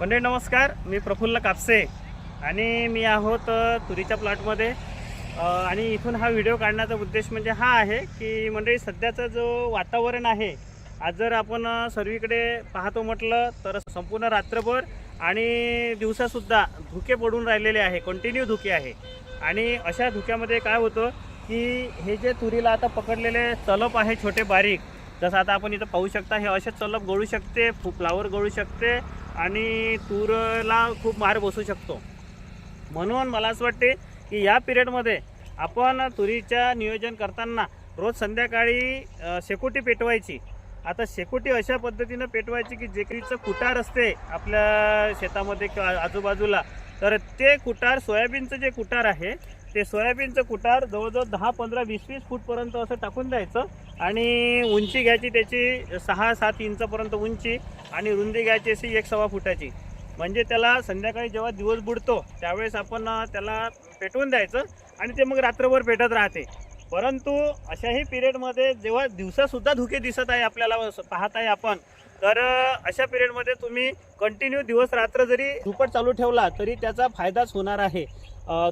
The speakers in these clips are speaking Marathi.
मंडळी नमस्कार. मी प्रफुल्ल कापसे आणि मी आहोत तुरीच्या प्लॉटमध्ये. आणि इथून हा व्हिडिओ काढण्याचा उद्देश म्हणजे हा आहे की मंडळी सध्याचं जो वातावरण आहे आज जर आपण सर्वीकडे पाहतो म्हटलं तर संपूर्ण रात्रभर आणि दिवसासुद्धा धुके पडून राहिलेले आहे कंटिन्यू धुके आहे. आणि अशा धुक्यामध्ये काय होतं की हे जे तुरीला आता पकडलेले तलप आहे छोटे बारीक जसं आता आपण इथं पाहू शकता हे असे चलप गळू शकते फ्लावर गळू शकते आणि तूरला खूप मार बसू शकतो. म्हणून मला असं वाटते की या पिरियडमध्ये आपण तुरीच्या नियोजन करताना रोज संध्याकाळी शेकोटी पेटवायची. आता शेकोटी अशा पद्धतीनं पेटवायची की जे काहीचं कुटार असते आपल्या शेतामध्ये किंवा आजूबाजूला तर ते कुटार सोयाबीनचं जे कुटार आहे ते सोयाबीनचं कुटार जवळजवळ दहा पंधरा वीस वीस फूटपर्यंत असं टाकून द्यायचं. आणि उंची घ्यायची त्याची सहा सात इंचपर्यंत उंची आणि रुंदी घ्यायची अशी एक सव्वा फुटाची. म्हणजे त्याला संध्याकाळी जेव्हा दिवस बुडतो त्यावेळेस आपण त्याला पेटवून द्यायचं आणि ते मग रात्रभर पेटत राहते. परंतु अशाही पिरियडमध्ये जेव्हा दिवसासुद्धा धुके दिसत आहे आपल्याला पाहत आहे आपण तर अशा पिरियडमध्ये तुम्ही कंटिन्यू दिवस रात्र जरी धुपट चालू ठेवला तरी त्याचा फायदाच होणार आहे.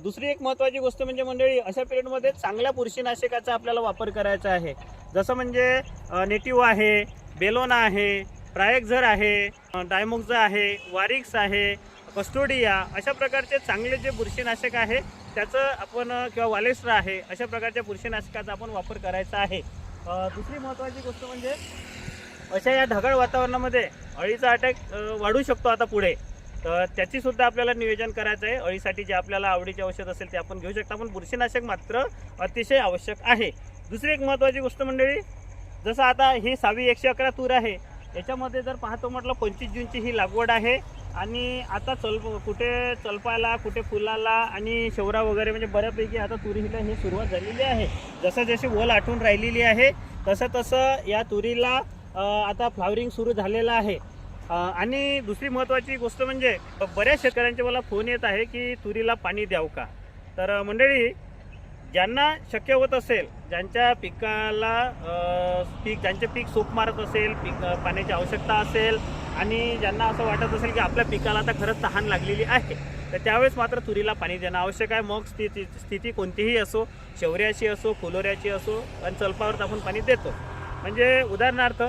दुसरी एक महत्त्वाची गोष्ट म्हणजे मंडळी अशा पिरियडमध्ये चांगल्या बुरशीनाशकाचा आपल्याला वापर करायचा आहे. जसं म्हणजे नेटिव्ह आहे बेलोना आहे प्रायक्झर आहे डायमोक्झा आहे वारिक्स आहे कस्टोडिया अशा प्रकारचे चांगले जे बुरशीनाशक आहे त्याचं आपण किंवा वालेस्ट्रा आहे अशा प्रकारच्या बुरशीनाशकाचा आपण वापर करायचा आहे. दुसरी महत्त्वाची गोष्ट म्हणजे अशा या ढगाळ वातावरणामध्ये अळीचा अटॅक वाढू शकतो आता पुढे. तर त्याचीसुद्धा आपल्याला नियोजन करायचं आहे. अळीसाठी जे आपल्याला आवडीचे औषध असेल ते आपण घेऊ शकता. पण बुरशीनाशक मात्र अतिशय आवश्यक आहे. दुसरी एक महत्त्वाची गोष्ट मंडळी जसं आता ही सावी एकशे अकरा तूर आहे याच्यामध्ये जर पाहतो म्हटलं पंचवीस जूनची ही लागवड आहे. आणि आता चल कुठे चलपाला कुठे फुलाला आणि शेवरा वगैरे म्हणजे बऱ्यापैकी आता तुरीला ही सुरुवात झालेली आहे. जसं जशी वल आठवून राहिलेली आहे तसं तसं या तुरीला आता फ्लावरिंग सुरू झालेलं आहे. आणि दुसरी महत्त्वाची गोष्ट म्हणजे बऱ्याच शेतकऱ्यांचे मला फोन येत आहे की तुरीला पाणी द्याव का? तर मंडळी ज्यांना शक्य होत असेल ज्यांच्या पिकाला पीक ज्यांचे पीक सोप मारत असेल पीक पाण्याची आवश्यकता असेल आणि ज्यांना असं वाटत असेल की आपल्या पिकाला आता खरंच तहान लागलेली आहे तर त्यावेळेस मात्र तुरीला पाणी देणं आवश्यक आहे. मग स्थिती स्थिती कोणतीही असो शेवऱ्याची असो फुलोऱ्याची असो आणि चलपावर आपण पाणी देतो. म्हणजे उदाहरणार्थ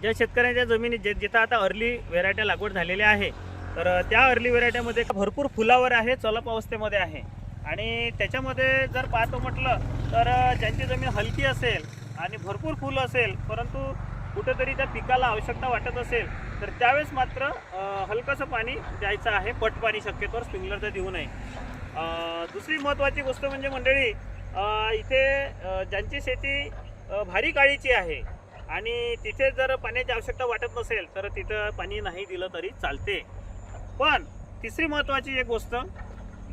ज्या शेतकऱ्यांच्या जमिनीत जे जिथं आता अर्ली व्हेरायट्या लागवड झालेल्या आहे तर त्या अर्ली व्हेरायट्यामध्ये भरपूर फुलावर आहे चलप अवस्थेमध्ये आहे. आणि त्याच्यामध्ये जर पाहतो म्हटलं तर ज्यांची जमीन हलकी असेल आणि भरपूर फुल असेल परंतु कुठंतरी त्या पिकाला आवश्यकता वाटत असेल तर त्यावेळेस मात्र हलकंसं पाणी द्यायचं आहे. पट पाणी शक्यतोवर स्प्रिंगलरचं देऊ नये. दुसरी महत्त्वाची गोष्ट म्हणजे मंडळी इथे ज्यांची शेती भारी काळीची आहे. आणि तिथे जर पाण्याची आवश्यकता वाटत नसेल तर तिथं पाणी नाही दिलं तरी चालते. पण तिसरी महत्त्वाची एक गोष्ट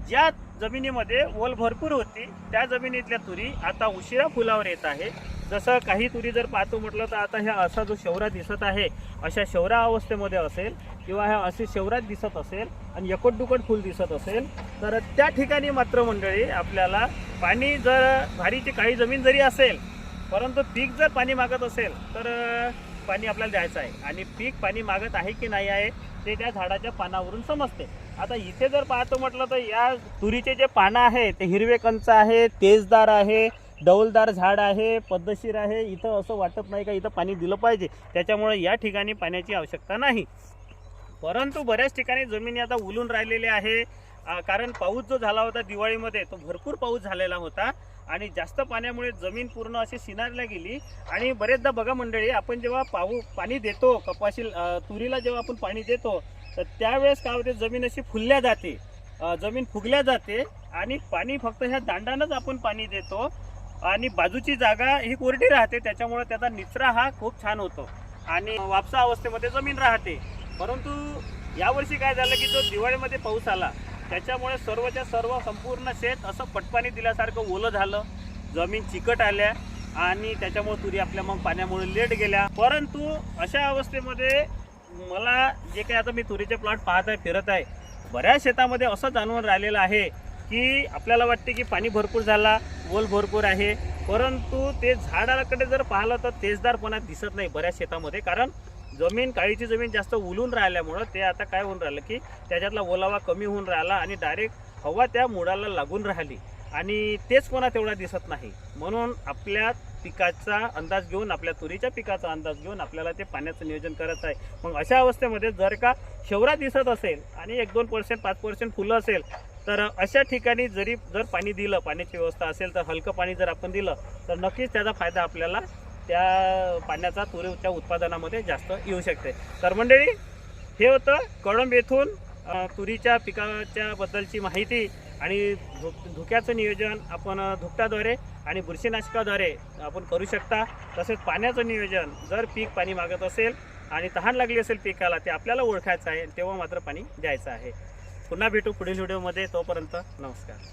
ज्या जमिनीमध्ये ओल भरपूर होती त्या जमिनीतल्या तुरी आता उशिरा फुलावर येत आहे. जसं काही तुरी जर पाहतो म्हटलं तर आता ह्या असा जो शेवरा दिसत आहे अशा शेवरा अवस्थेमध्ये असेल किंवा ह्या असे शौरात दिसत असेल आणि एकट दुकट फुल दिसत असेल तर त्या ठिकाणी मात्र मंडळी आपल्याला पाणी जर भारीची काही जमीन जरी असेल परंतु पीक जर पाणी मागत असेल तर पाणी आपल्याला द्यायचं आहे. आणि पीक पाणी मागत आहे की नाही आहे ते त्या झाडाच्या पानावरून समजते. आता इथे जर पाहतो म्हटलं तर या तुरीचे जे पानं आहे ते हिरवे कंच आहे तेजदार आहे डौलदार झाड आहे पद्धतशीर आहे इथं असं वाटत नाही का इथं पाणी दिलं पाहिजे. त्याच्यामुळे या ठिकाणी पाण्याची आवश्यकता नाही. परंतु बऱ्याच ठिकाणी जमिनी आता उलून राहिलेली आहे. कारण पाऊस जो झाला होता दिवाळीमध्ये तो भरपूर पाऊस झालेला होता. आणि जास्त पाण्यामुळे जमीन पूर्ण अशी सिनारल्या गेली. आणि बरेचदा बघा मंडळी आपण जेव्हा पाऊ पाणी देतो कपाशी तुरीला जेव्हा आपण पाणी देतो तर त्यावेळेस काय होते जमीन अशी फुलल्या जाते. जमीन फुगल्या जाते आणि पाणी फक्त ह्या दांडानंच आपण पाणी देतो. आणि बाजूची जागा ही कोरडी राहते त्याच्यामुळे त्याचा निचरा हा खूप छान होतो. आणि वापसा अवस्थेमध्ये जमीन राहते. परंतु यावर्षी काय झालं की जो दिवाळीमध्ये पाऊस आला त्याच्यामुळे सर्वच्या सर्व संपूर्ण शेत असं पटपाणी दिल्यासारखं ओलं झालं. जमीन चिकट आल्या आणि त्याच्यामुळे तुरी आपल्या मग पाण्यामुळे लेट गेल्या. परंतु अशा अवस्थेमध्ये मला जे काही आता मी तुरीचे प्लॉट पाहत आहे फिरत आहे बऱ्याच शेतामध्ये असं जाणवून राहिलेलं आहे की आपल्याला वाटते की पाणी भरपूर झाला ओल भरपूर आहे. परंतु ते झाडाकडे जर पाहिलं तर तेजदारपणा दिसत नाही बऱ्याच शेतामध्ये. कारण जमीन काळीची जमीन जास्त उलून राहिल्यामुळं ते आता काय होऊन राहिलं की त्याच्यातला ओलावा कमी होऊन राहिला आणि डायरेक्ट हवा त्या मुळाला लागून राहिली. आणि तेच कोणा तेवढा दिसत नाही. म्हणून आपल्या पिकाचा अंदाज घेऊन आपल्या तुरीच्या पिकाचा अंदाज घेऊन आपल्याला ते पाण्याचं नियोजन करायचं आहे. मग अशा अवस्थेमध्ये जर का शेवरा दिसत असेल आणि एक दोन पर्सेंट पाच पर्सेंट फुलं असेल तर अशा ठिकाणी जरी जर पाणी दिलं पाण्याची व्यवस्था असेल तर हलकं पाणी जर आपण दिलं तर नक्कीच त्याचा फायदा आपल्याला त्या पाण्याचा तुरीच्या उत्पादनामध्ये जास्त येऊ शकते. तर मंडळी हे होतं कळंब येथून तुरीच्या पिकाच्या बद्दलची माहिती आणि धु धुक्याचं नियोजन आपण धुकटाद्वारे धुक्याद्वारे आणि बुरशीनाशकाद्वारे आपण करू शकता. तसेच पाण्याचं नियोजन जर पीक पाणी मागत असेल आणि तहान लागली असेल पिकाला ते आपल्याला ओळखायचं आहे तेव्हा मात्र पाणी द्यायचं आहे. पुन्हा भेटू पुढील व्हिडिओमध्ये. तोपर्यंत नमस्कार.